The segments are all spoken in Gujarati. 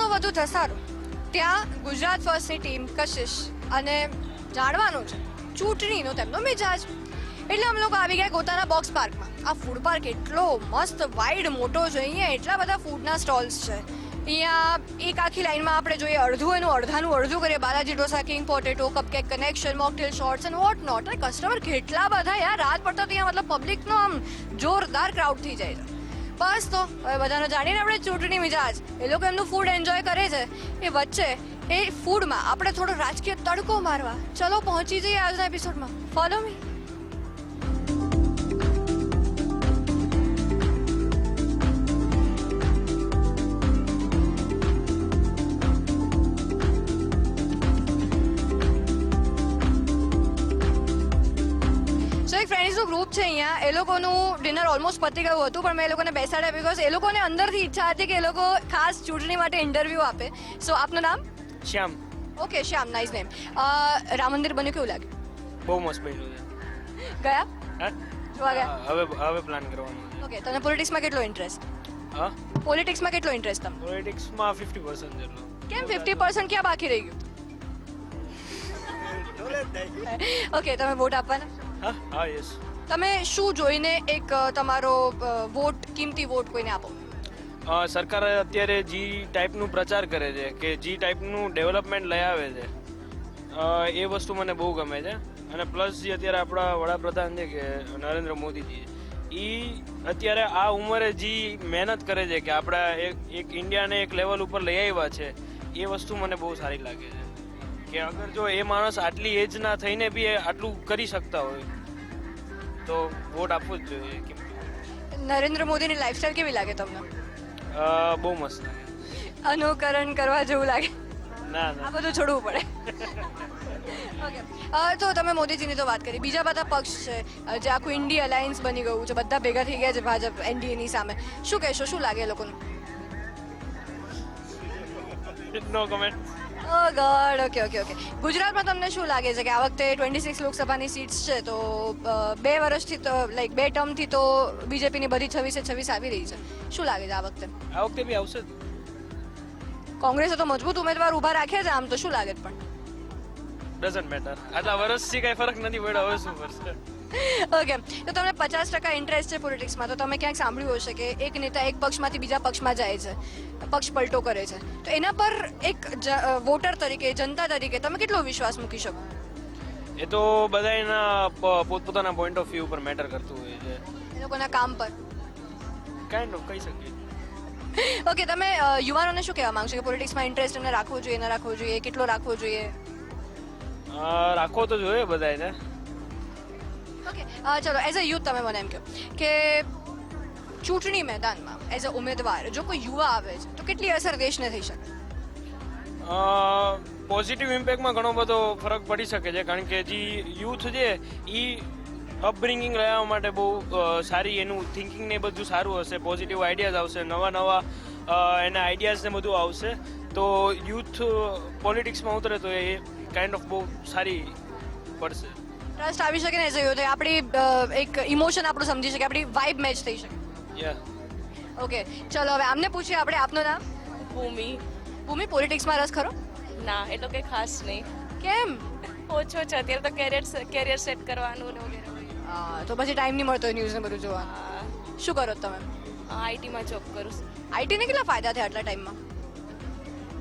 આજનો વધુ ધસારો. ત્યાં ગુજરાત ફર્સ્ટની ટીમ કશિશ અને જાણવાનું છે, ચૂંટણીનો તેમનો મિજાજ. એટલે અમે લોકો આવી ગયા ગોતાના બોક્સ પાર્કમાં આ ફૂડ પાર્ક એટલો મસ્ત વાઇડ મોટો છે, અહીંયા એટલા બધા ફૂડના સ્ટોલ્સ છે. અહીંયા એક આખી લાઈનમાં આપણે જોઈએ અડધું એનું, અડધાનું અડધું કરીએ. Balaji dosa king potato cupcake connection mocktail shorts and what not અને કસ્ટમર કેટલા બધા યાર, રાત પડતા ત્યાં મતલબ પબ્લિકનો આમ જોરદાર ક્રાઉડ થઈ જાય છે. બસ તો, હવે બધાને જાણીને આપણે ચૂંટણી મિજાજ. એ લોકો એમનું ફૂડ એન્જોય કરે છે. એ વચ્ચે, એ ફૂડમાં આપણે થોડો રાજકીય તડકો મારવા. ચલો, પહોંચી જઈએ આજના એપિસોડમાં ફોલો મી સો ગ્રુપ છે અહીંયા. એ લોકોનું ડિનર ઓલમોસ્ટ પતી ગયું હતું પણ મેં એ લોકોને બેસાડ્યા બિકોઝ એ લોકોને અંદરથી ઈચ્છા હતી કે એ લોકો ખાસ ચૂંટણી માટે ઇન્ટરવ્યૂ આપે. સો આપનું નામ? Shyam. Okay Shyam nice name Ram Mandir બન્યું કેવું લાગ્યું? બહુ મસ્ત બન્યું છે. ગયા? જોવા ગયા? હવે હવે પ્લાન કરવાનો ઓકે તને પોલિટિક્સમાં કેટલો ઇન્ટરેસ્ટ હા? પોલિટિક્સમાં કેટલો ઇન્ટરેસ્ટ તમને? પોલિટિક્સમાં ફિફ્ટી પર્સન્ટ જેટલો. કેમ ફિફ્ટી પર્સન્ટ ક્યાં બાકી રહી ગયું? ઓકે તમે વોટ આપવાના? હા? હા યસ તમે શું જોઈને એક તમારો વોટ કિંમતી વોટ કોઈને આપો? સરકાર અત્યારે જી ટાઈપનું પ્રચાર કરે છે કે જી ટાઈપનું ડેવલપમેન્ટ લઈ આવે છે. એ વસ્તુ મને બહુ ગમે છે. અને પ્લસ જે અત્યારે આપણા વડાપ્રધાન છે કે નરેન્દ્ર મોદીજી એ અત્યારે આ ઉંમરે જે મહેનત કરે છે કે આપણા એક એક ઇન્ડિયાને એક લેવલ ઉપર લઈ આવ્યા છે. એ વસ્તુ મને બહુ સારી લાગે છે. કે અગર જો એ માણસ આટલી એજના થઈને બી આટલું કરી શકતા હોય તો વોટ આપવો જ જોઈએ કેમ નરેન્દ્ર મોદીની લાઈફસ્ટાઈલ કેવી લાગે તમને? બહુ મસ્ત લાગે. અનુકરણ કરવા જેવું લાગે? ના આ બધું છોડવું પડે. ઓકે તો તમે મોદીજીની તો વાત કરી. બીજા બધા પક્ષ છે. જે આખું ઇન્ડિયા અલાયન્સ બની ગયું છે. બધા ભેગા થઈ ગયા છે ભાજપ એનડીએની સામે. શું કહેશો? શું લાગે એ લોકોનું? No comment oh god okay okay okay ગુજરાતમાં તમને શું લાગે છે કે આ વખતે ટ્વેન્ટી સિક્સ લોકસભાની સીટ્સ છે તો બે વર્ષથી તો લાઈક બે ટર્મથી તો બીજેપીની બધી છવ્વીસે છવ્વીસ આવી રહી છે. શું લાગે છે આ વખતે? આ વખતે બી આવશે કોંગ્રેસે તો મજબૂત ઉમેદવાર ઊભા રાખ્યા છે આમ તો શું લાગે પણ? ડઝન્ટ મેટર આટલા વર્ષથી કઈ ફરક નથી પડ્યો હવે શું કરશે? ઓકે તો તમને પચાસ ટકા ઇન્ટરેસ્ટ છે પોલિટિક્સમાં તો તમે ક્યાંક સાંભળ્યું હશે કે એક નેતા એક પક્ષમાંથી બીજા પક્ષમાં જાય છે પક્ષ પલટો કરે છે. તો એના પર એક વોટર તરીકે જનતા તરીકે તમે કેટલો વિશ્વાસ મૂકી શકો? એ તો બધા એના પોતપોતાના પોઈન્ટ ઓફ વ્યૂ ઉપર મેટર કરતું હોય છે. એ લોકોના કામ પર. કાઇન્ડ ઓફ કહી શકીએ. ઓકે તમે યુવાનોને શું કહેવા માંગશો કે પોલિટિક્સમાં ઇન્ટરેસ્ટ એમને રાખવો જોઈએ ન રાખવો જોઈએ કેટલો રાખવો જોઈએ? રાખવો તો જોઈએ બધા એને ઓકે ચલો એઝ અ યુથ તમે મને એમ કહો કે ચૂંટણી મેદાનમાં એઝ અ ઉમેદવાર, જો કોઈ યુવા આવે છે, તો કેટલી અસર દેશને થઈ શકે? પોઝિટિવ ઇમ્પેક્ટમાં ઘણો બધો ફરક પડી શકે છે, કારણ કે જે યુથ છે, એ અપબ્રિંગિંગ રહેવા માટે બહુ સારી એનું થિંકિંગ ને બધું સારું હશે પોઝિટિવ આઈડિયાઝ આવશે, નવા નવા એના આઈડિયાઝ ને બધું આવશે, તો યુથ પોલિટિક્સમાં ઉતરે તો એ કાઇન્ડ ઓફ બહુ સારી પડશે. ટ્રસ્ટ આવી શકે ને એઝ તો યુથ આપણી એક ઇમોશન આપણું સમજી શકે આપણી વાઇબ મેચ થઈ શકે. ઓકે ચલો હવે આમને પૂછીએ આપણે આપનું નામ. ભૂમિ. ભૂમિ પોલિટિક્સમાં રસ ખરો? ના એટલો કંઈ ખાસ નહીં. કેમ? ઓછો છે અત્યારે તો કેરિયર કેરિયર સેટ કરવાનું ને વગેરે વગેરે તો પછી ટાઈમ નહીં મળતો ન્યૂઝ ને બધું જોવા શું કરો તમે? આઈટીમાં જોબ કરું છું. આઈટીને કેટલા ફાયદા થયા આટલા ટાઈમમાં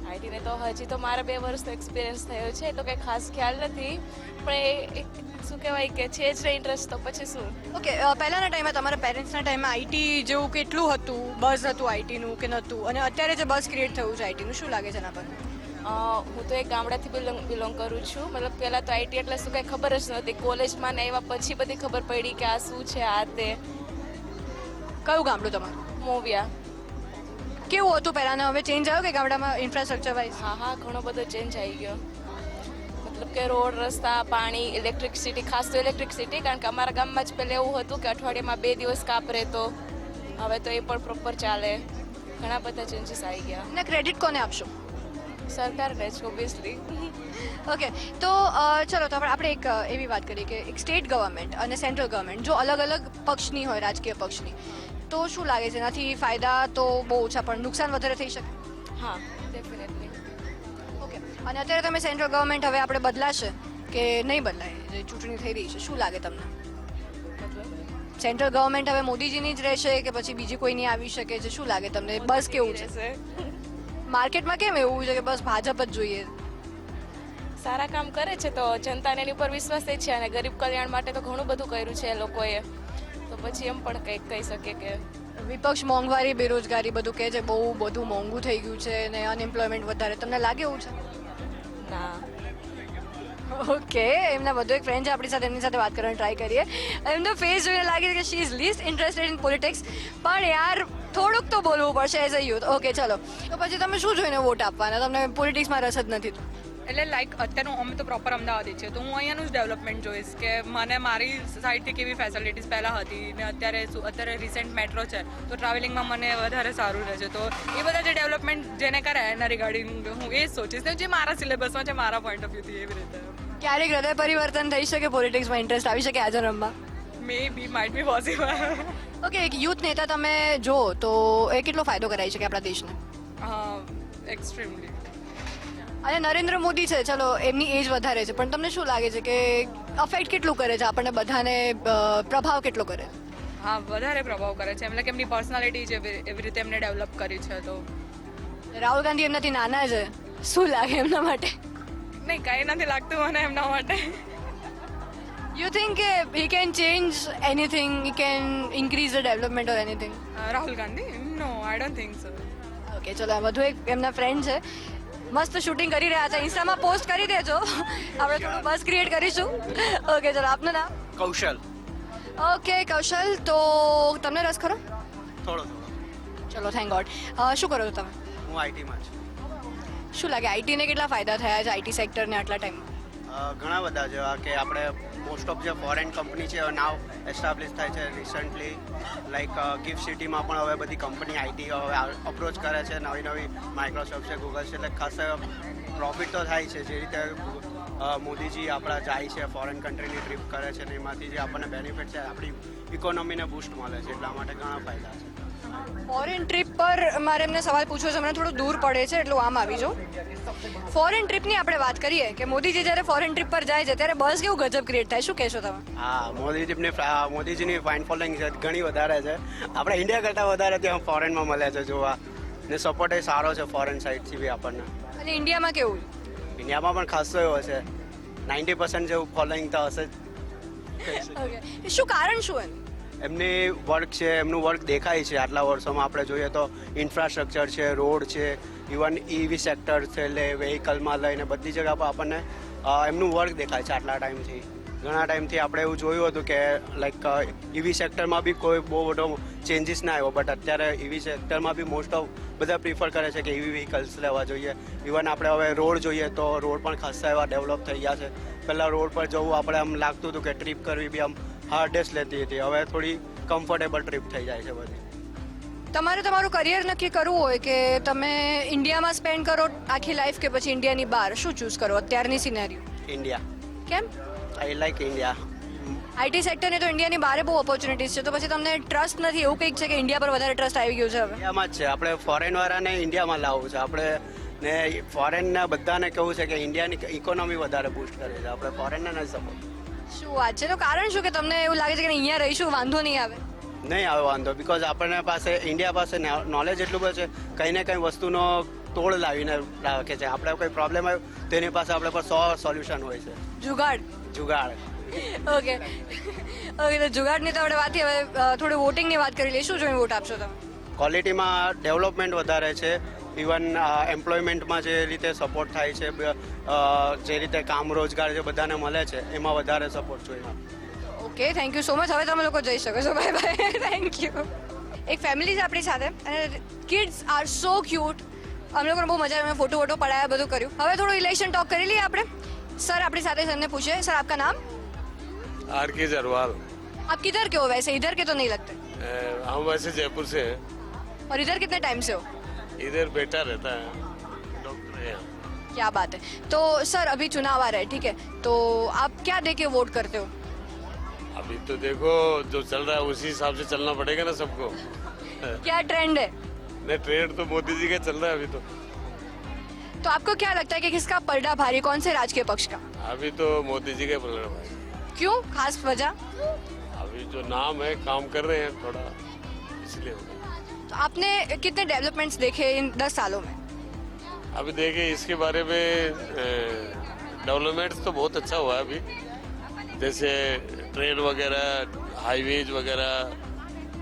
આઈટીને તો હજી તો મારા બે વર્ષનો એક્સપિરિયન્સ થયો છે એટલો કંઈ ખાસ ખ્યાલ નથી. પણ એ શું કહેવાય કે છે જ ઇન્ટરેસ્ટ તો પછી શું? ઓકે પહેલાંના ટાઈમે તમારા પેરેન્ટ્સના ટાઈમમાં આઈટી જેવું કેટલું હતું? બઝ હતું આઈટીનું કે નહોતું? અને અત્યારે જે બસ ક્રિએટ થયું છે આઈટીનું શું લાગે છે એના પર? હું તો એક ગામડાથી બિલોંગ બિલોંગ કરું છું. મતલબ પહેલાં તો આઈટી એટલે શું કંઈ ખબર જ નહોતી. કોલેજમાં ને એવા પછી બધી ખબર પડી કે આ શું છે આ તે. કયું ગામડું તમારું? મોવિયા. કેવું હતું પહેલાંના હવે ચેન્જ આવ્યો કે ગામડામાં ઇન્ફ્રાસ્ટ્રક્ચર વાઇઝ હા હા ઘણો બધો ચેન્જ આવી ગયો. મતલબ કે રોડ રસ્તા પાણી ઇલેક્ટ્રિકસિટી ખાસ તો ઇલેક્ટ્રિકસિટી કારણ કે અમારા ગામમાં જ પહેલાં એવું હતું કે અઠવાડિયામાં બે દિવસ કાપ રહેતો હવે તો એ પણ પ્રોપર ચાલે. ઘણા બધા ચેન્જીસ આવી ગયા. અને ક્રેડિટ કોને આપશો? સરકારને જ ઓબ્વિયસલી ઓકે તો ચલો તો આપણે આપણે એક એવી વાત કરીએ કે એક સ્ટેટ ગવર્મેન્ટ અને સેન્ટ્રલ ગવર્મેન્ટ જો અલગ અલગ પક્ષની હોય રાજકીય પક્ષની તો શું લાગે છે? એનાથી ફાયદા તો બહુ ઓછા પણ નુકસાન વધારે થઈ શકે. હા. ડેફિનેટલી ઓકે અને અત્યારે તમે સેન્ટ્રલ ગવર્મેન્ટ હવે આપણે બદલાશે કે નહીં બદલાય? જે ચૂંટણી થઈ રહી છે શું લાગે તમને? સેન્ટ્રલ ગવર્મેન્ટ હવે મોદીજીની જ રહેશે કે પછી બીજી કોઈની આવી શકે? છે શું લાગે તમને? બસ કેવું છે? માર્કેટમાં કેમ એવું છે કે બસ ભાજપ જ જોઈએ? સારા કામ કરે છે તો જનતાને એની ઉપર વિશ્વાસ જ છે અને ગરીબ કલ્યાણ માટે તો ઘણું બધું કર્યું છે લોકોએ. પછી એમ પણ કંઈક કહી શકીએ કે વિપક્ષ મોંઘવારી બેરોજગારી બધું કહે છે બહુ બધું મોંઘું થઈ ગયું છે અને અનએમ્પ્લોયમેન્ટ વધારે. તમને લાગે એવું છે? ના. ઓકે એમના વધુ એક ફ્રેન્ડ છે આપણી સાથે એમની સાથે વાત કરવાની ટ્રાય કરીએ. એમનો ફેસ જોઈને લાગે છે કે she is least interested in politics પણ યાર થોડુંક તો બોલવું પડશે એઝ અ યુથ ઓકે ચલો. તો પછી તમે શું જોઈને વોટ આપવાના? તમને પોલિટિક્સમાં રસ જ નથી. એટલે લાઈક અત્યારનું અમે તો પ્રોપર અમદાવાદી છે તો હું અહીંયાનું જ ડેવલપમેન્ટ જોઈશ કે મને મારી સાઈડથી કેવી ફેસિલિટીઝ પહેલાં હતી ને અત્યારે શું અત્યારે રિસેન્ટ મેટ્રો છે તો ટ્રાવેલિંગમાં મને વધારે સારું રહેશે. તો એ બધા જે ડેવલપમેન્ટ જેને કરે એના રિગાર્ડિંગ હું એ જ સોચીશ. ને જે મારા સિલેબસમાં છે મારા પોઈન્ટ ઓફ વ્યૂથી એવી રીતે. ક્યારેક હૃદય પરિવર્તન થઈ શકે પોલિટિક્સમાં ઇન્ટરેસ્ટ આવી શકે આજે રમવા? Maybe might be possible okay એક યુથ નેતા તમે જો તો એ કેટલો ફાયદો કરાવી શકે આપણા દેશને? એક્સ્ટ્રીમલી અને નરેન્દ્ર મોદી છે ચલો એમની એજ વધારે છે પણ તમને શું લાગે છે કે અફેક્ટ કેટલું કરે છે આપણને બધાને પ્રભાવ કેટલો કરે? છે હા વધારે પ્રભાવ કરે છે એમને કે એમની પર્સનાલિટી છે એવી એવી રીતે એમને ડેવલપ કરી છે તો. રાહુલ ગાંધી એમનાથી નાના છે શું લાગે એમના માટે? નહીં કંઈ નથી લાગતું મને એમના માટે. યુ થિંક કે he can change anything he can increase the development or anything Rahul Gandhi? No I don't think so okay ચલો આ વધુ એક એમના ફ્રેન્ડ છે. મસ્ત શૂટિંગ કરી રહ્યા છે. ઇન્સ્ટામાં પોસ્ટ કરી દેજો. આપણે થોડું બસ ક્રિએટ કરીશું. ઓકે ચલો આપનું નામ? કૌશલ. ઓકે કૌશલ તો તમને રસ ખરો? થોડો ચલો થેન્ક ગોડ શું કરો છો તમે? હું આઈટીમાં છું. શું લાગે? આઈટીને કેટલા ફાયદા થયા છે? આઈટી સેક્ટરને આટલા ટાઈમમાં ઘણા બધા જેવા કે આપણે મોસ્ટ ઓફ જે ફોરેન કંપની છે નાવ એસ્ટાબ્લિશ થાય છે રિસન્ટલી લાઈક ગિફ્ટ સિટીમાં પણ હવે બધી કંપની આઈટી હવે અપ્રોચ કરે છે, નવી નવી માઇક્રોસોફ્ટ છે ગૂગલ છે, એટલે ખાસ પ્રોફિટ તો થાય છે, જે રીતે મોદીજી આપણા જાય છે ફોરેન કન્ટ્રીની ટ્રીપ કરે છે, ને એમાંથી જે આપણને બેનિફિટ છે, આપણી ઇકોનોમીને બૂસ્ટ મળે છે, એટલા માટે ઘણા ફાયદા છે. ફોરેન ટ્રીપ પર મારે એમને સવાલ પૂછવો છે મને થોડું દૂર પડે છે એટલું આમ આવી જાઉં. ફોરેન ટ્રીપની આપણે વાત કરીએ કે મોદીજી જ્યારે ફોરેન ટ્રીપ પર જાય છે ત્યારે બસ કેવું ગજબ ક્રિએટ થાય? શું કહેશો તમે? હા મોદીજીની મોદીજીની ફાઇન ફોલોઈંગ છે ઘણી વધારે છે. આપણે ઇન્ડિયા કરતાં વધારે ત્યાં ફોરેનમાં મળે છે જોવા. ને સપોર્ટ એ સારો છે ફોરેન સાઇડથી બી આપણને. અને ઇન્ડિયામાં કેવું? ઇન્ડિયામાં પણ ખાસો એવો છે. નાઇન્ટી પર્સન્ટ જેવું ફોલોઈંગ તો હશે જ. શું કારણ શું એનું? એમની વર્ક છે, એમનું વર્ક દેખાય છે આટલા વર્ષોમાં. આપણે જોઈએ તો ઇન્ફ્રાસ્ટ્રક્ચર છે રોડ છે ઇવન ઈવી સેક્ટર છે, એટલે વેહિકલમાં લઈને બધી જગ્યા પર આપણને એમનું વર્ક દેખાય છે આટલા ટાઈમથી ઘણા ટાઈમથી આપણે એવું જોયું હતું કે લાઈક ઇવી સેક્ટરમાં બી કોઈ બહુ મોટો ચેન્જીસ ના આવ્યો બટ અત્યારે ઈવી સેક્ટરમાં બી મોસ્ટ ઓફ બધા પ્રિફર કરે છે કે ઈવી વ્હીકલ્સ લેવા જોઈએ. ઇવન આપણે હવે રોડ જોઈએ તો રોડ પણ ખાસા એવા ડેવલપ થઈ ગયા છે. પહેલાં રોડ પર જવું આપણે આમ લાગતું હતું કે ટ્રીપ કરવી બી આમ હાર્ડેસ્ટ લેતી હતી. હવે થોડી કમ્ફર્ટેબલ ટ્રીપ થઈ જાય છે બધી. તમારે તમારું કરિયર નક્કી કરવું હોય કે તમે ઇન્ડિયામાં સ્પેન્ડ કરો આખી લાઈફ કે પછી ઇન્ડિયાની બહાર? શું ચૂઝ કરો અત્યારની સિનેરિયો ઇન્ડિયા કેમ? આઈ લાઈક ઇન્ડિયા આઈટી સેક્ટરને તો ઇન્ડિયાની બહાર બહુ ઓપોર્ચ્યુનિટીઝ છે. તો પછી તમને ટ્રસ્ટ નથી એવું કંઈક છે કે ઇન્ડિયા પર વધારે ટ્રસ્ટ આવી ગયું છે હવે? ઇન્ડિયામાં જ છે. આપણે ફોરેન વાળાને ઇન્ડિયામાં લાવવું છે. આપણે ને ફોરેનના બધાને કહેવું છે કે ઇન્ડિયાની ઇકોનોમી વધારે બૂસ્ટ કરે છે. આપણે ફોરેનને નથી સપોર્ટ શું વાત છે? તો કારણ શું કે તમને એવું લાગે છે કે અહીંયા રહીશું? વાંધો નહીં આવે. નહીં આવે વાંધો બીકોઝ આપણને પાસે ઇન્ડિયા પાસે નોલેજ એટલું બધું છે કંઈ ને કંઈ વસ્તુનો તોડ લાવીને રાખે છે. આપણે કોઈ પ્રોબ્લેમ આવ્યો તેની પાસે આપણે પર સો સોલ્યુશન હોય છે. જુગાડ. જુગાડ. ઓકે. ઓકે તો જુગાડની તો આપણે વાત હવે થોડી વોટિંગની વાત કરી લઈશું જોઈને વોટ આપશો તમે. ક્વોલિટીમાં ડેવલપમેન્ટ વધારે છે. ઇવન એમ્પ્લોયમેન્ટમાં જે રીતે સપોર્ટ થાય છે જે રીતે કામ રોજગાર જે બધાને મળે છે એમાં વધારે સપોર્ટ જોઈએ okay thank you so much હવે તમે લોકો જઈ શકો છો બાય બાય થેન્ક યુ એક ફેમિલી છે આપણી સાથે અને કિડ્સ આર સો ક્યુટ અમને લોકોને બહુ મજા આવી ફોટો વોટો પડાયા બધું કર્યું હવે થોડું ઇલેક્શન ટોક કરી લઈએ આપણે સર આપણી સાથે છે એમને પૂછે સર આપકા નામ आर के जरवाल आप किधर के हो वैसे इधर के तो नहीं लगते अ, हम वैसे जयपुर से हैं और इधर कितने टाइम से हो इधर बेटा रहता है डॉक्टर है यहाँ क्या बात है? तो सर अभी चुनाव आ रहा है ठीक है? तो आप क्या दे के वोट करते हो? अभी तो देखो जो चल रहा है उसी हिसाब से चलना पड़ेगा ना सबको। क्या ट्रेंड है? नहीं ट्रेंड तो मोदी जी का चल रहा है अभी तो। तो आपको क्या लगता है कि किसका पलड़ा भारी कौन से राजकीय पक्ष का? अभी तो मोदी जी का प्रकरण भारी। क्यों? खास वजह? अभी जो नाम है काम कर रहे हैं थोड़ा इसलिए तो आपने कितने डेवलपमेंट्स देखे इन दस सालों में? अभी देखिए इसके बारे में डेवलपमेंट तो बहुत अच्छा हुआ है अभी। जैसे ट्रेन वगैरह हाईवेज वगैरह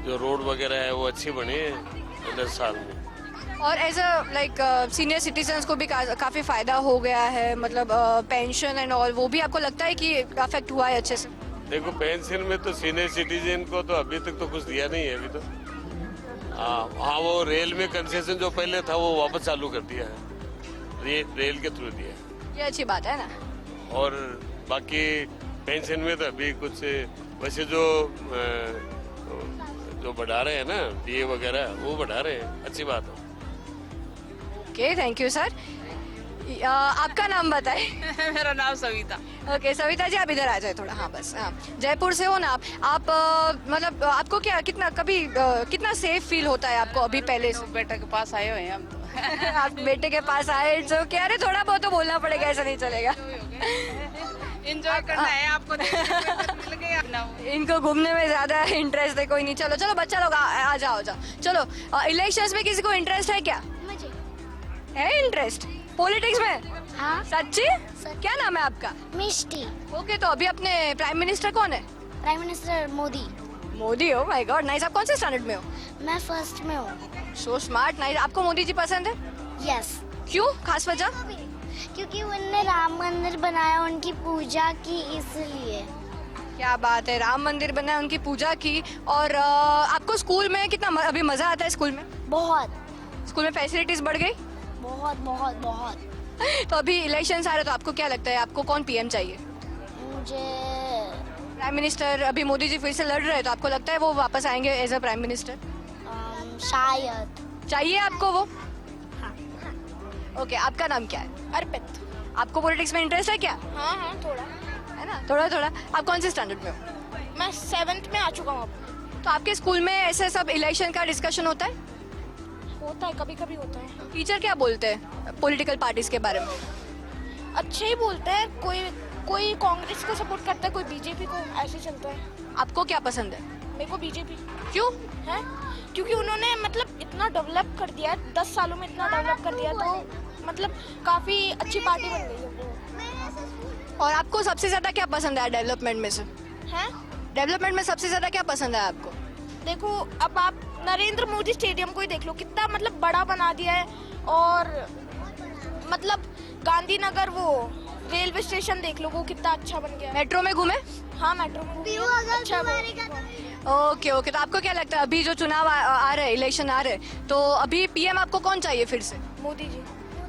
जो रोड वगैरह है वो अच्छी बनी है दस साल में। और age a like senior citizens को भी का, काफ़ी फ़ायदा हो गया है मतलब पेंशन एंड ऑल वो भी आपको लगता है कि अफेक्ट हुआ है अच्छे से? देखो पेंशन में तो सीनियर सिटीजन को तो अभी तक तो कुछ दिया नहीं है अभी तो। हाँ हाँ वो रेल में कंसेशन जो पहले था वो वापस चालू कर दिया है। रे, रेल के थ्रू दिया। ये अच्छी बात है ना। और बाकी पेंशन में तो अभी कुछ वैसे जो जो बढ़ा रहे हैं ना डीए वगैरह वो बढ़ा रहे हैं। अच्छी बात है। ओके थैंक यू सर आपका नाम बताए। मेरा नाम सविता। ओके okay, सविता जी आप इधर आ जाए थोड़ा। हाँ बस हाँ। जयपुर से हो ना आप? आप मतलब आपको क्या कितना कभी कितना सेफ़ फील होता है आपको अभी पहले बेटा के पास आए हुए हैं हम तो। आप बेटे के पास आए जो कह रहे थोड़ा बहुत तो बोलना पड़ेगा ऐसा नहीं चलेगा। इंजॉय करना है आपको मिल गया इनको घूमने में ज़्यादा इंटरेस्ट है कोई नहीं। चलो चलो बच्चा लोग आ, आ जाओ जाओ। चलो इलेक्शंस में किसी को इंटरेस्ट है क्या? मुझे। है इंटरेस्ट पॉलिटिक्स में? हाँ। सच्ची? क्या नाम है आपका? मिष्टी। ओके तो अभी अपने प्राइम मिनिस्टर कौन है? Prime minister Modi. मोदी हो माय गॉड नाइस आप कौन से स्टैंडर्ड में हो? मैं फ़र्स्ट में हूँ। सो स्मार्ट नाइस आपको मोदी जी पसंद है? यस क्यों? खास वजह? क्योंकि उनने राम मंदिर बनाया उनकी पूजा की इसलिए। क्या बात है राम मंदिर बनाया उनकी पूजा की। और आपको स्कूल में कितना अभी मज़ा आता है स्कूल में? बहुत। स्कूल में फैसिलिटीज़ बढ़ गई? बहुत बहुत बहुत। तो अभी इलेक्शन आ रहे तो आपको क्या लगता है आपको कौन पीएम चाहिए? मुझे प्राइम मिनिस्टर अभी मोदी जी फिर से लड़ रहे हैं तो आपको लगता है वो वापस आएँगे एज अ प्राइम मिनिस्टर शायद। चाहिए आपको वो? ओके आपका नाम क्या है? अर्पित। आपको पॉलिटिक्स में इंटरेस्ट है क्या? हाँ हाँ थोड़ा। है ना? थोड़ा थोड़ा। आप कौन से स्टैंडर्ड में हो? मैं सेवेंथ में आ चुका हूँ अब। तो आपके स्कूल में ऐसे सब इलेक्शन का डिस्कशन होता है? होता है कभी कभी होता है। टीचर क्या बोलते हैं पॉलिटिकल पार्टीज़ के बारे में? अच्छे ही बोलते हैं। कोई कोई कांग्रेस को सपोर्ट करता है कोई बीजेपी को ऐसे चलता है। आपको क्या पसंद है? मेरे को बीजेपी क्यों? है? क्योंकि उन्होंने मतलब इतना डेवलप कर दिया है दस सालों में इतना डेवलप कर दिया तो मतलब काफ़ी अच्छी पार्टी बन गई है। और आपको सबसे ज़्यादा क्या पसंद है डेवलपमेंट में से? है? डेवलपमेंट में सबसे ज़्यादा क्या पसंद है आपको? देखो अब आप नरेंद्र मोदी स्टेडियम को ही देख लो कितना मतलब बड़ा बना दिया है और मतलब गांधीनगर वो रेलवे स्टेशन देख लो वो कितना अच्छा बन गया मेट्रो में घूमे? हाँ मेट्रो में अच्छा ओके ओके तो आपको क्या लगता है अभी जो चुनाव आ, आ रहे हैं इलेक्शन आ रहे हैं तो अभी पीएम आपको कौन चाहिए फिर से? मोदी जी।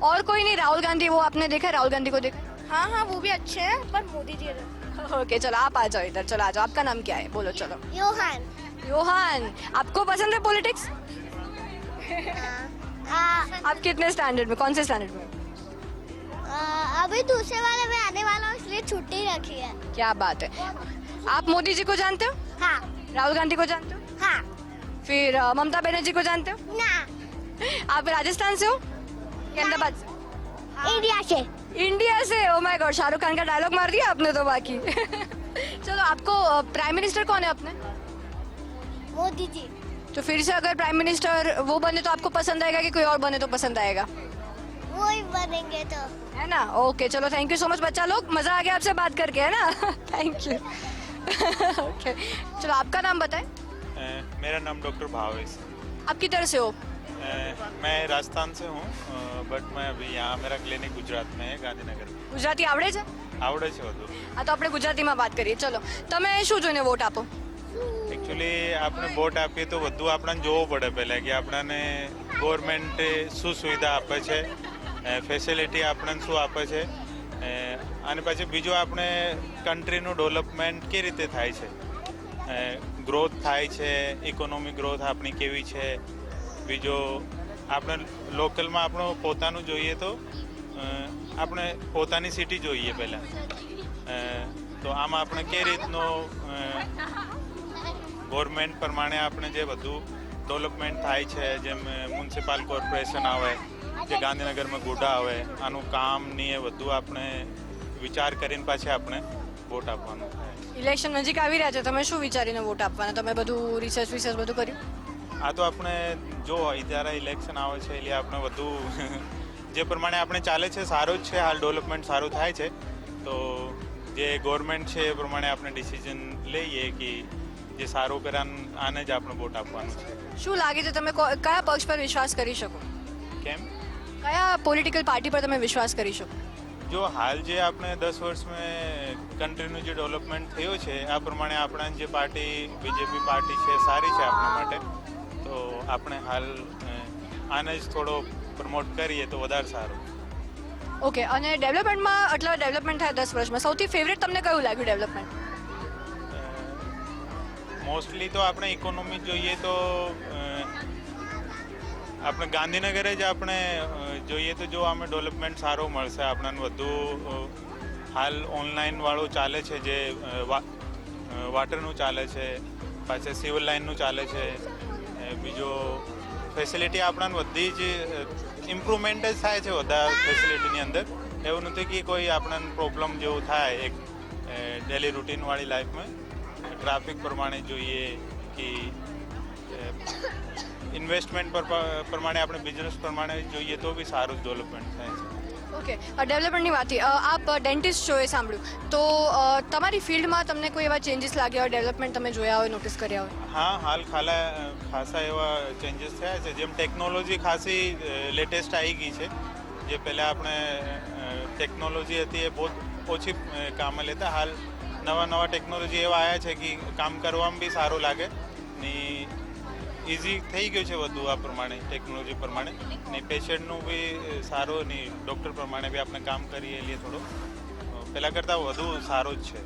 और कोई नहीं राहुल गांधी वो आपने देखा है? राहुल गांधी को देखा? हाँ हाँ वो भी अच्छे हैं पर मोदी जी ओके चलो आप आ जाओ इधर चलो आ जाओ। आपका नाम क्या है? बोलो चलो। योहान। योहान आपको पसंद है पॉलिटिक्स आप कितने स्टैंडर्ड में कौन से स्टैंडर्ड में? अभी दूसरे वाले में आने वाला हूँ इसलिए छुट्टी रखी है। क्या बात है। आप मोदी जी को जानते हो? हाँ। राहुल गांधी को जानते हो? हाँ। फिर अ, ममता बनर्जी को जानते हो? ना। आप राजस्थान से हो? अहमदाबाद से? इंडिया से। इंडिया से? Oh my God Shahrukh Khan का डायलॉग मार दिया आपने तो बाकी। चलो आपको प्राइम मिनिस्टर कौन है अपने? मोदी जी। तो फिर से अगर प्राइम मिनिस्टर वो बने तो आपको पसंद आएगा कि कोई और बने तो पसंद आएगा? वो ही बनेंगे तो। है ना? ओके चलो थैंक यू सो मच बच्चा लोग। मज़ा आ गया आपसे बात करके है ना? थैंक यू ओके चलो आपका नाम बताएं अ, मेरा नाम डॉक्टर भावेश है। आप किधर से हो अ, मैं राजस्थान से हूँ બટ મેં અભી यहाँ मेरा ક્લિનિક ગુજરાત में है ગાંધીનગર में ગુજરાતી આવડે છે આવડે છે બધું હા તો આપણે ગુજરાતીમાં વાત કરીએ ચલો તમે શું જોઈને વોટ આપો એકચ્યુઅલી આપણે વોટ આપીએ તો બધું આપણને જોવું પડે પહેલાં કે આપણને ગવર્મેન્ટે શું સુવિધા આપે છે ફેસિલિટી આપણને શું આપે છે અ, અને પછી બીજું આપણે કન્ટ્રીનું ડેવલપમેન્ટ કેવી રીતે થાય છે ગ્રોથ થાય છે ઇકોનોમિક ગ્રોથ આપણી કેવી છે. બીજો, આપણે લોકલમાં આપણું પોતાનું જોઈએ તો આપણે પોતાની સિટી જોઈએ પહેલાં. તો આમાં આપણે કઈ રીતનો ગવર્મેન્ટ પ્રમાણે આપણે જે બધું ડેવલપમેન્ટ થાય છે, જેમ મ્યુનિસિપાલ કોર્પોરેશન આવે, જે ગાંધીનગરમાં ગોઢા આવે, આનું કામની એ બધું આપણે વિચાર કરીને પાછી આપણે વોટ આપવાનું ઇલેક્શન નજીક આવી રહ્યા છે તમે શું વિચારીને વોટ આપવાના? તમે બધું રિસર્ચ વિસર્ચ બધું કર્યું? આ તો આપણે જો જ્યારે ઇલેક્શન આવે છે એટલે આપણે વધુ જે પ્રમાણે આપણે ચાલે છે સારું જ છે હાલ ડેવલપમેન્ટ સારું થાય છે. તો જે ગવર્મેન્ટ છે એ પ્રમાણે આપણે ડિસિઝન લઈએ કે જે સારું કરે આને જ આપણે વોટ આપવાનું છે. શું લાગે છે તમે કયા પક્ષ પર વિશ્વાસ કરી શકો? કેમ? કયા પોલિટિકલ પાર્ટી પર તમે વિશ્વાસ કરી શકો? જો હાલ જે આપણે દસ વર્ષમાં કન્ટ્રીનું જે ડેવલપમેન્ટ થયું છે આ પ્રમાણે આપણા જે પાર્ટી બીજેપી પાર્ટી છે સારી છે આપણા માટે. તો આપણે હાલ આને જ થોડો પ્રમોટ કરીએ તો વધારે સારું. ઓકે અને ડેવલપમેન્ટમાં આટલા ડેવલપમેન્ટ થયા દસ વર્ષમાં સૌથી ફેવરેટ તમને કયું લાગ્યું ડેવલપમેન્ટ મોસ્ટલી તો આપણે ઇકોનોમી જોઈએ તો આપણે ગાંધીનગરે જ આપણે જોઈએ તો જો અમે ડેવલપમેન્ટ સારો મળશે. આપણને વધુ હાલ ઓનલાઈન વાળું ચાલે છે જે વાટરનું ચાલે છે પાછળ સિવિલ લાઇનનું ચાલે છે બીજો ફેસિલિટી આપણને બધી જ ઇમ્પ્રુવમેન્ટ જ થાય છે બધા ફેસિલિટીની અંદર. એવું નથી કે કોઈ આપણને પ્રોબ્લેમ જેવું થાય એક ડેલી રૂટીનવાળી લાઈફમાં ટ્રાફિક પ્રમાણે જોઈએ કે ઇન્વેસ્ટમેન્ટ પર પ્રમાણે આપણે બિઝનેસ પ્રમાણે જોઈએ તો બી સારું ડેવલપમેન્ટ થાય છે. ઓકે ડેવલપમેન્ટની વાત આપ ડેન્ટિસ્ટ છો એ સાંભળ્યું. તો તમારી ફિલ્ડમાં તમને કોઈ એવા ચેન્જીસ લાગ્યા હોય ડેવલપમેન્ટ તમે જોયા હોય નોટિસ કર્યા હોય? હા હાલ ખાલા ખાસા એવા ચેન્જીસ થયા છે. જેમ ટેકનોલોજી ખાસી લેટેસ્ટ આવી ગઈ છે. જે પહેલાં આપણે ટેકનોલોજી હતી એ બહુ ઓછી કામે લેતા. હાલ નવા નવા ટેકનોલોજી એવા આવ્યા છે કે કામ કરવામાં બી સારું લાગે. ને ઇઝી થઈ ગયું છે વધુ આ પ્રમાણે ટેકનોલોજી પ્રમાણે. ને પેશન્ટનું બી સારો ને ડૉક્ટર પ્રમાણે બી આપણે કામ કરીએ એટલે થોડું. પહેલાં કરતાં વધુ સારું જ છે.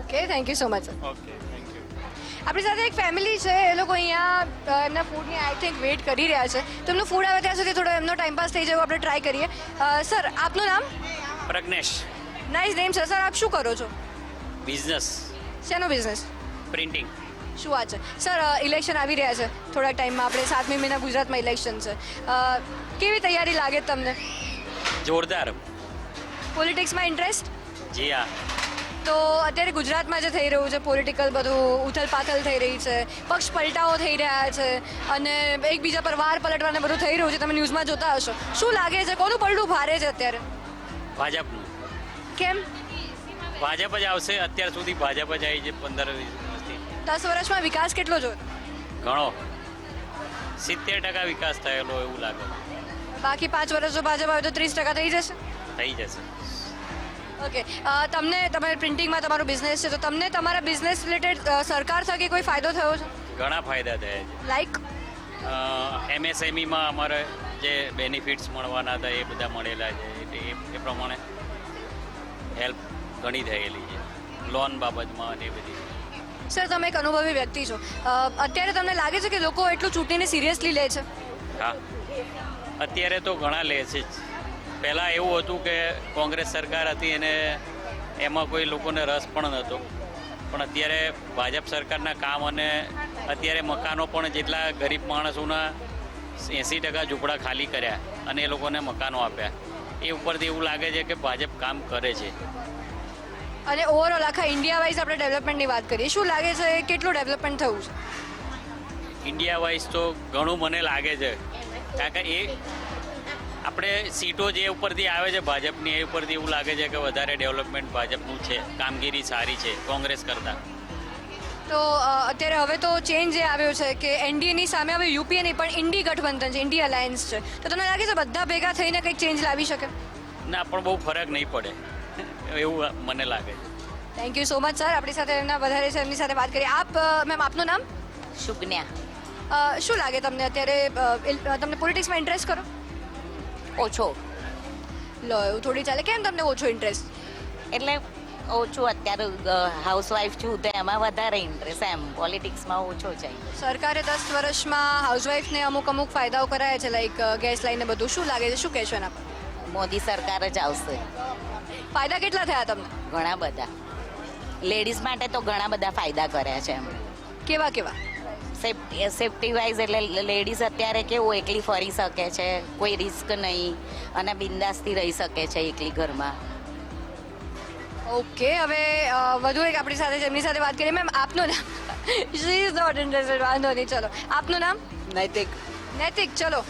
Okay thank you so much okay thank you આપણી સાથે એક ફેમિલી છે એ લોકો અહીંયા એમના ફૂડની આઈ થિંક વેઇટ કરી રહ્યા છે. તો એમનું ફૂડ આવે ત્યાં સુધી થોડો એમનો ટાઈમ પાસ થઈ જાય આપણે ટ્રાય કરીએ. સર આપનું નામ? પ્રજ્ઞેશ. નાઇસ નેમ છે સર આપ શું કરો છો? બિઝનેસ શેનો બિઝનેસ પ્રિન્ટિંગ શું વાત છે? સર ઇલેક્શન આવી રહ્યા છે. થોડા ટાઈમમાં આપણે સાતમી મહિના ગુજરાતમાં ઇલેક્શન છે. કેવી તૈયારી લાગે તમને? જોરદાર. પોલિટિક્સમાં ઇન્ટરેસ્ટ જી હા. તો અત્યારે ગુજરાતમાં જે થઈ રહ્યું છે પોલિટિકલ બધું ઉથલ પાથલ થઈ રહી છે પક્ષ પલટાઓ થઈ રહ્યા છે અને એકબીજા પર વાર પલટવાને બધું થઈ રહ્યું છે તમે ન્યૂઝમાં જોતા હશો. શું લાગે છે કોનું પલટું ભારે છે અત્યારે? ભાજપનું. કેમ? ભાજપ જ આવશે અત્યાર સુધી ભાજપ જ આવી છે પંદર વીસ દસ વર્ષમાં વિકાસ કેટલો જોયો? ઘણો. સિત્તેર ટકા વિકાસ થયેલો એવું લાગે. બાકી પાંચ વર્ષ જો ભાજપ આવે તો ત્રીસ ટકા થઈ જશે? થઈ જશે. ઓકે. તમને તમારે પ્રિન્ટિંગમાં તમારો બિઝનેસ છે તો તમને તમારા બિઝનેસ રિલેટેડ સરકાર થકી કોઈ ફાયદો થયો છે? ઘણા ફાયદા થયા લાઈક છે એમએસએમઈમાં અમારે જે બેનિફિટ્સ મળવાના હતા એ બધા મળેલા છે. એટલે એ પ્રમાણે હેલ્પ ઘણી થયેલી છે. લોન બાબતમાં અને એ બધી. સર, તમે એક અનુભવી વ્યક્તિ છો. અત્યારે તમને લાગે છે કે લોકો એટલું ચૂંટણીને સિરિયસલી લે છે? હા. અત્યારે તો ઘણા લે છે. પહેલાં એવું હતું કે કોંગ્રેસ સરકાર હતી અને એમાં કોઈ લોકોને રસ પણ નહોતો. પણ અત્યારે ભાજપ સરકારના કામ અને અત્યારે મકાનો પણ જેટલા ગરીબ માણસોના એંસી ટકા ઝૂંપડા ખાલી કર્યા અને એ લોકોને મકાનો આપ્યા. એ ઉપરથી એવું લાગે છે કે ભાજપ કામ કરે છે. અને ઓવરઓલ આખા ઇન્ડિયા વાઇઝ આપણે ડેવલપમેન્ટની વાત કરીએ શું લાગે છે કેટલું ડેવલપમેન્ટ થયું છે? ઇન્ડિયા વાઇઝ તો ઘણું મને લાગે છે. કારણ કે એ આપણે સીટો જે ઉપરથી આવે છે ભાજપની એ ઉપરથી એવું લાગે છે કે વધારે ડેવલપમેન્ટ ભાજપનું છે કામગીરી સારી છે કોંગ્રેસ કરતાં. તો અત્યારે હવે તો ચેન્જ એ આવ્યો છે કે એનડીએની સામે હવે યુપીએ નહીં પણ ઇન્ડી ગઠબંધન છે ઇન્ડી અલાયન્સ છે. તો તમને લાગે છે બધા ભેગા થઈને કંઈક ચેન્જ લાવી શકે? ના પણ બહુ ફરક નહીં પડે. એવું મને લાગે છે. Thank you so much sir આપણી સાથે એમના વધારે છે એમની સાથે વાત કરીએ આપ મેમ આપનું નામ? શુગન્યા શું લાગે તમને અત્યારે તમને પોલિટિક્સમાં ઇન્ટરેસ્ટ કરો ઓછો. લો એવું થોડી ચાલે. કેમ તમને ઓછો ઇન્ટરેસ્ટ એટલે ઓછું અત્યારે હાઉસવાઈફ છું તો એમાં વધારે ઇન્ટરેસ્ટ એમ. પોલિટિક્સમાં ઓછો છે. સરકારે દસ વર્ષમાં હાઉસવાઈફને અમુક અમુક ફાયદાઓ કરાયા છે લાઈક ગેસ લાઈને બધું. શું લાગે છે? શું કહેશો એના પર? મોદી સરકાર જ આવશે. ફાયદા કેટલા થયા તમને? ઘણા બધા. લેડીઝ માટે તો ઘણા બધા ફાયદા કર્યા છે એમણે. કેવા કેવા? સેફટી સેફટી વાઇઝ એટલે લેડીઝ અત્યારે કેવું એકલી ફરી શકે છે કોઈ રિસ્ક નહીં અને બિંદાસથી રહી શકે છે એકલી ઘરમાં. ઓકે હવે વધુ એક આપણી સાથે જેમની સાથે વાત કરીએ મેમ આપનું નામ? શી ઇઝ નોટ ઇન્ટરેસ્ટેડ વાંધો નહીં ચલો. આપનું નામ? નૈતિક. નૈતિક ચલો.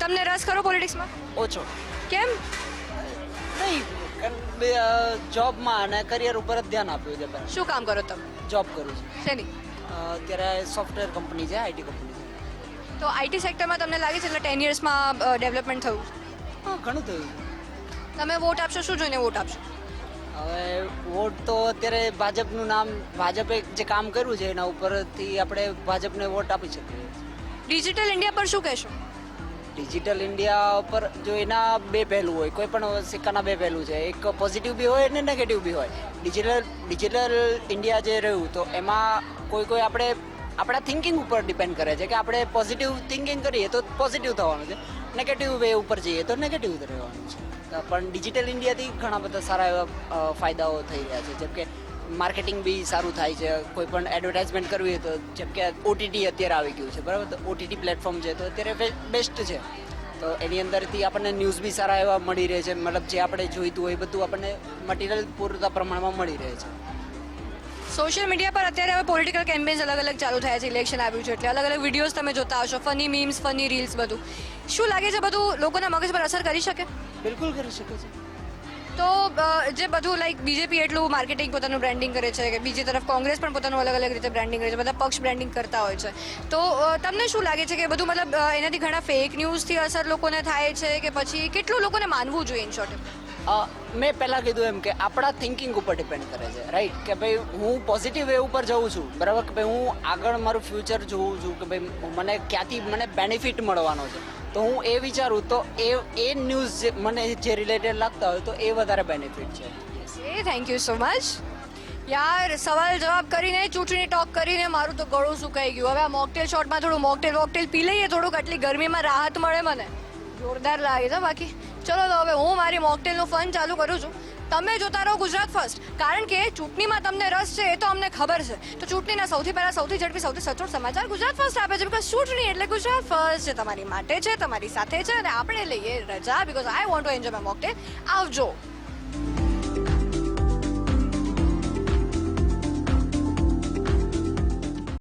તમને રસ ખરો પોલિટિક્સમાં ઓછો. કેમ? નહીં જોબમાં અને કરિયર ઉપર જ ધ્યાન આપ્યું છે પહેલાં. શું કામ કરો તમે? જોબ કરું છું. શેની અત્યારે સોફ્ટવેર કંપની છે આઈટી કંપની છે. તો આઈટી સેક્ટરમાં તમને લાગે છે એટલે ટેન યર્સમાં ડેવલપમેન્ટ થયું? હા ઘણું થયું તમે વોટ આપશો શું જોઈને વોટ આપશો? હવે વોટ તો અત્યારે ભાજપનું નામ ભાજપે જે કામ કર્યું છે એના ઉપરથી આપણે ભાજપને વોટ આપી શકીએ. ડિજિટલ ઇન્ડિયા પર શું કહેશો? ડિજિટલ ઇન્ડિયા ઉપર જો એના બે પહેલું હોય, કોઈ પણ સિક્કાના બે પહેલું છે, એક પોઝિટિવ બી હોય અને નેગેટિવ બી હોય. ડિજિટલ ડિજિટલ ઇન્ડિયા જે રહ્યું, તો એમાં કોઈ કોઈ આપણે, આપણા થિંકિંગ ઉપર ડિપેન્ડ કરે છે કે આપણે પોઝિટિવ થિંકિંગ કરીએ તો પોઝિટિવ થવાનું છે નેગેટિવ વે ઉપર જઈએ તો નેગેટિવ રહેવાનું છે. પણ ડિજિટલ ઇન્ડિયાથી ઘણા બધા સારા એવા ફાયદાઓ થઈ રહ્યા છે. જેમ કે માર્કેટિંગ બી સારું થાય છે. કોઈ પણ એડવર્ટાઇઝમેન્ટ કરવી હોય તો જેમ કે ઓટીટી અત્યારે આવી ગયું છે બરાબર? તો ઓટીટી પ્લેટફોર્મ છે તો અત્યારે બેસ્ટ છે. તો એની અંદરથી આપણને ન્યૂઝ બી સારા એવા મળી રહે છે. મતલબ જે આપણે જોઈતું હોય એ બધું આપણને મટીરિયલ પૂરતા પ્રમાણમાં મળી રહે છે. સોશિયલ મીડિયા પર અત્યારે હવે પોલિટિકલ કેમ્પેન્સ અલગ અલગ ચાલુ થયા છે ઇલેક્શન આવ્યું છે એટલે અલગ અલગ વિડીયોઝ તમે જોતા હશો ફની મીમ્સ ફની રીલ્સ બધું. શું લાગે છે બધું? લોકોના મગજ પર અસર કરી શકે? બિલકુલ કરી શકે છે. તો જે બધું લાઈક બીજેપી એટલું માર્કેટિંગ પોતાનું બ્રાન્ડિંગ કરે છે કે બીજી તરફ કોંગ્રેસ પણ પોતાનું અલગ અલગ રીતે બ્રાન્ડિંગ કરે છે, બધા પક્ષ બ્રાન્ડિંગ કરતા હોય છે. તો તમને શું લાગે છે કે બધું મતલબ એનાથી ઘણા ફેક ન્યૂઝથી અસર લોકોને થાય છે કે પછી કેટલું લોકોને માનવું જોઈએ ઇન શોર્ટ મેં પહેલાં કીધું એમ કે આપણા થિંકિંગ ઉપર ડિપેન્ડ કરે છે રાઈટ કે ભાઈ, હું પોઝિટિવ વે ઉપર જઉં છું, બરાબર? કે ભાઈ, હું આગળ મારું ફ્યુચર જોઉં છું, કે ભાઈ, મને ક્યાંથી મને બેનિફિટ મળવાનો છે. તો હું એ વિચારું, તો એ એ ન્યૂઝ જે, મને જે રિલેટેડ લાગતા હોય, તો એ વધારે બેનિફિટ છે. થેન્ક યુ સો મચ યાર, સવાલ જવાબ કરીને, ચૂંટણી ટોક કરીને મારું તો ગળું સુકાઈ ગયું. હવે આ મોકટેલ શોટમાં થોડું મોકટેલ વોકટેલ પી લઈએ થોડુંક, આટલી ગરમીમાં રાહત મળે મને. જોરદાર લાગે છે બાકી. ચલો તો હવે હું મારી મોકટેલનું ફન ચાલુ કરું છું. તમે જોતા રહો ગુજરાત ફર્સ્ટ. કારણ કે ચૂંટણીમાં તમને રસ છે એ તો અમને ખબર છે. તો ચૂંટણીના સૌથી પહેલા, સૌથી ઝડપી, સૌથી સચોટ સમાચાર ગુજરાત ફર્સ્ટ આપે છે. બિકોઝ ચૂંટણી એટલે ગુજરાત ફર્સ્ટ છે. તમારી માટે છે, તમારી સાથે છે. અને આપણે લઈએ રજા because I want to enjoy my mocktail આવજો.